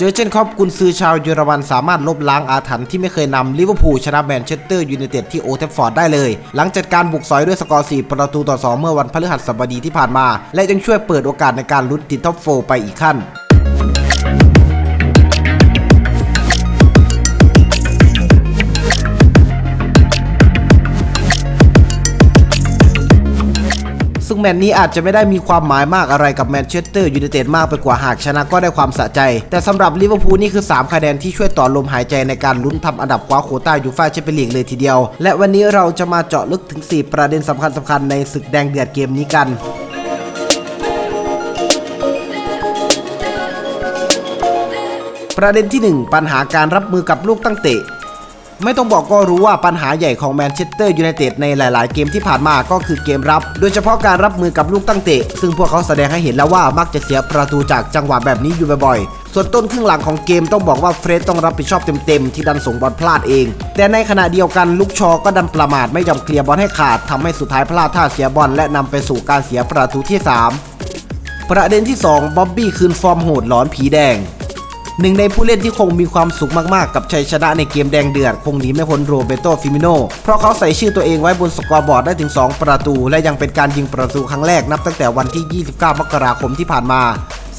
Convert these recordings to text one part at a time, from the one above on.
เจอเจนครอบกุนซือชาวเยอรมันสามารถลบล้างอาถรรพ์ที่ไม่เคยนำลิเวอร์พูลชนะแมนเชสเตอร์ยูไนเต็ดที่โอเทฟฟอร์ดได้เลย หลังจัดการบุกสอยด้วยสกอร์ 4 ประตูต่อ 2 เมื่อวันพฤหัสบดีที่ผ่านมา และยังช่วยเปิดโอกาสในการลุ้นติดท็อปโฟร์ไปอีกขั้น แมตช์นี้อาจจะไม่ได้มีความหมายมากอะไรกับแมนเชสเตอร์ยูไนเต็ดมากไปกว่าหากชนะก็ได้ความสะใจ แต่สำหรับลิเวอร์พูลนี่คือ 3 คะแนนที่ช่วยต่อลมหายใจในการลุ้นทำอันดับคว้าโคต้ายูฟ่าแชมเปี้ยนลีกเลยทีเดียว และวันนี้เราจะมาเจาะลึกถึง 4 ประเด็นสำคัญสำคัญๆในศึกแดงเดือดเกมนี้กันประเด็นที่ 1 ปัญหาการรับมือกับลูกตั้งเตะ ไม่ต้องบอกก็รู้ว่าปัญหาใหญ่ของแมนเชสเตอร์ยูไนเต็ดในหลาย ๆ เกมที่ผ่านมาก็คือเกมรับ โดยเฉพาะการรับมือกับลูกตั้งเตะ ซึ่งพวกเขาแสดงให้เห็นแล้วว่ามักจะเสียประตูจากจังหวะแบบนี้อยู่บ่อย ๆส่วนต้นครึ่งหลังของเกมต้องบอกว่าเฟรดต้องรับผิดชอบเต็มๆ ที่ดันส่งบอลพลาดเอง แต่ในขณะเดียวกันลูกชอก็ดันประมาทไม่ยอมเคลียร์บอลให้ขาดทำให้สุดท้ายพลาดท่าเสียบอลและนำไปสู่การเสียประตูที่ 3 ประเด็นที่ 2บ๊อบบี้คืนฟอร์มโหดหลอนผีแดง หนึ่งในผู้เล่นที่คงมีความสุขมากๆ กับชัยชนะในเกมแดงเดือด คงหนีไม่พ้นโรเบโตฟิมิโน เพราะเขาใส่ชื่อตัวเองไว้บนสกอร์บอร์ดได้ถึง 2 ประตู และยังเป็นการยิงประตูครั้งแรกนับตั้งแต่วันที่ 29 มกราคมที่ผ่านมา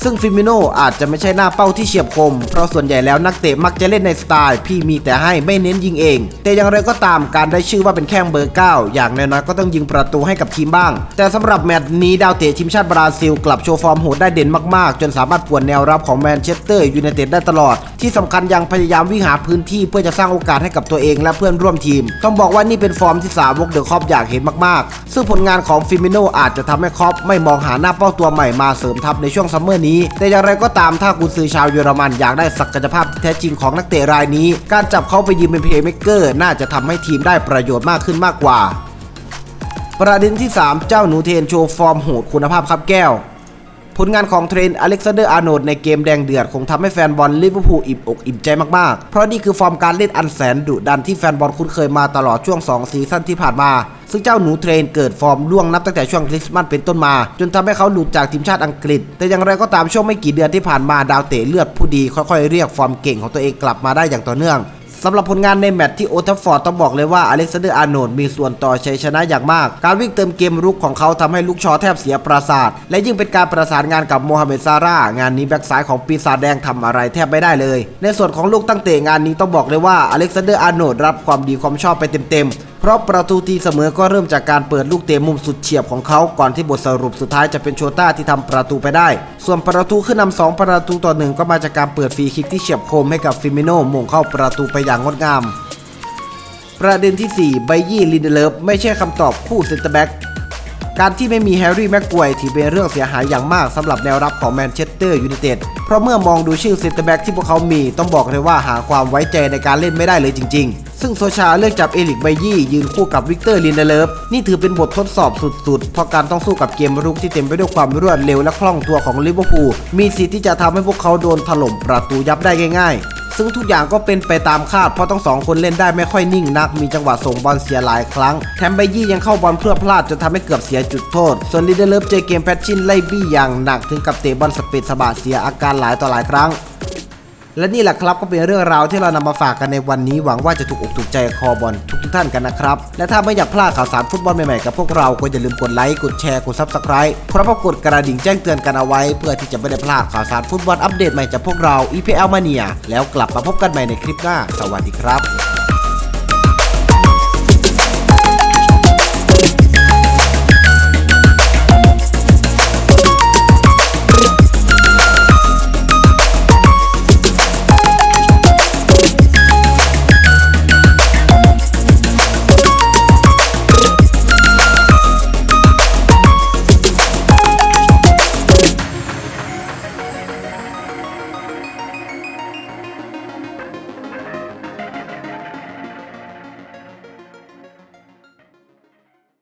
ซึ่งฟิมิโนอาจจะไม่ใช่หน้าเป้าที่เฉียบคม เพราะส่วนใหญ่แล้วนักเตะมักจะเล่นในสไตล์ พี่มีแต่ให้ไม่เน้นยิงเอง แต่อย่างไรก็ตามการได้ชื่อว่าเป็นแข้งเบอร์ 9 อย่างน้อยๆก็ต้องยิงประตูให้กับทีมบ้าง แต่สำหรับแมตช์นี้ดาวเตะทีมชาติบราซิล กลับโชว์ฟอร์มโหดได้เด่นมากๆ จนสามารถป่วนแนวรับของแมนเชสเตอร์ยูไนเต็ดได้ตลอด ที่สำคัญยังพยายามวิ่งหาพื้นที่เพื่อจะสร้างโอกาสให้กับตัวเองและเพื่อนร่วมทีม ต้องบอกว่านี่เป็นฟอร์มที่สาวกเดอะคอปอยากเห็นมากๆ ซึ่งผลงานของฟิมิโนอาจจะทำให้คอปไม่มองหาหน้าเป้าตัวใหม่มาเสริมทัพในช่วงซัมเมอร์นี้แต่อย่างไรก็ตามถ้ากุนซือชาวเยอรมันอยากได้ศักยภาพแท้จริงของนักเตะรายนี้ การจับเขาไปยืมเป็นเพลย์เมกเกอร์น่าจะทำให้ทีมได้ประโยชน์มากขึ้นมากกว่า ประเด็นที่ 3 เจ้าหนูเทนโชว์ฟอร์มโหดคุณภาพครับแก้ว ลงานของเทรนอเล็กซานเดอร์อาร์โนดในเกมแดงเดือดคงทำให้แฟนบอลลิเวอร์พูลอิ่มอกอิ่มใจมากๆ เพราะนี่คือฟอร์มการเล่นอันแสนดุดันที่แฟนบอลคุ้นเคยมาตลอดช่วง 2 ซีซั่นที่ผ่านมา ซึ่งเจ้าหนูเทรนเกิดฟอร์มล่วงนับตั้งแต่ช่วงคริสต์มาสเป็นต้นมา จนทำให้เขาหลุดจากทีมชาติอังกฤษ แต่อย่างไรก็ตามช่วงไม่กี่เดือนที่ผ่านมาดาวเตะเลือดผู้ดีค่อยๆเรียกฟอร์มเก่งของตัวเองกลับมาได้อย่างต่อเนื่อง สำหรับผลงานในแมตช์ที่โอทัฟฟอร์ดต้องบอกเลยว่าอเล็กซานเดอร์อาร์โนดมีส่วนต่อชัยชนะอย่างมาก การวิ่งเติมเกมรุกของเขาทำให้ลูกชอแทบเสียประสาท และยิ่งเป็นการประสานงานกับโมฮัมเหม็ดซาร่างานนี้แบ็กซ้ายของปีศาจแดงทำอะไรแทบไม่ได้เลย ในส่วนของลูกตั้งเตะงานนี้ต้องบอกเลยว่าอเล็กซานเดอร์อาร์โนดรับความดีความชอบไปเต็มๆ เพราะประตูตีเสมอก็เริ่มจากการเปิดลูกเตะมุมสุดเฉียบของเขา ก่อนที่บทสรุปสุดท้ายจะเป็นโชต้าที่ทำประตูไปได้ ส่วนประตูขึ้นนำสองประตูต่อหนึ่งก็มาจากการเปิดฟรีคิกที่เฉียบคมให้กับฟิมิโน่มงเข้าประตูไปอย่างงดงาม ประเด็นที่4ไบยี่ลินเดเลฟไม่ใช่คำตอบคู่เซนเตอร์แบ็ก การที่ไม่มีแฮร์รี่แม็กกวยถือเป็นเรื่องเสียหายอย่างมากสำหรับแนวรับของแมนเชสเตอร์ยูไนเต็ดเพราะเมื่อมองดูชื่อเซนเตอร์แบ็กที่พวกเขามีต้องบอกเลยว่าหาความไว้ใจในการเล่นไม่ได้เลยจริง ๆ ซึ่งโซชาเลือกจับเอลิกไบยี่ยืนคู่กับวิกเตอร์ลินเดเลฟนี่ถือเป็นบททดสอบสุดๆ เพราะการต้องสู้กับเกมรุกที่เต็มไปด้วยความรวดเร็วและคล่องตัวของลิเวอร์พูลมีสิทธิ์ที่จะทำให้พวกเขาโดนถล่มประตูยับได้ง่ายๆ ซึ่งทุกอย่างก็เป็นไปตามคาดเพราะทั้งสองคนเล่นได้ไม่ค่อยนิ่งนัก มีจังหวะส่งบอลเสียหลายครั้ง แถมไบยี่ยังเข้าบอลเพื่อพลาดจนทำให้เกือบเสียจุดโทษ ส่วนลีเดอร์เลิฟเจเกมแพชชินไล่บี้อย่างหนักถึงกับเตะบอลสเปดสะบาดเสียอาการหลายต่อหลายครั้ง และนี่แหละครับก็เป็นเรื่องราวที่เรานำมาฝากกันในวันนี้หวังว่าจะถูกอกถูกใจคอบอลทุกๆท่านกันนะครับ และถ้าไม่อยากพลาดข่าวสารฟุตบอลใหม่ๆกับพวกเราก็อย่าลืมกดไลค์กดแชร์กดซับสไครต์พร้อมกับกดกระดิ่งแจ้งเตือนกันเอาไว้ เพื่อที่จะไม่ได้พลาดข่าวสารฟุตบอลอัปเดตใหม่จากพวกเรา EPL Mania แล้วกลับมาพบกันใหม่ในคลิปหน้า สวัสดีครับ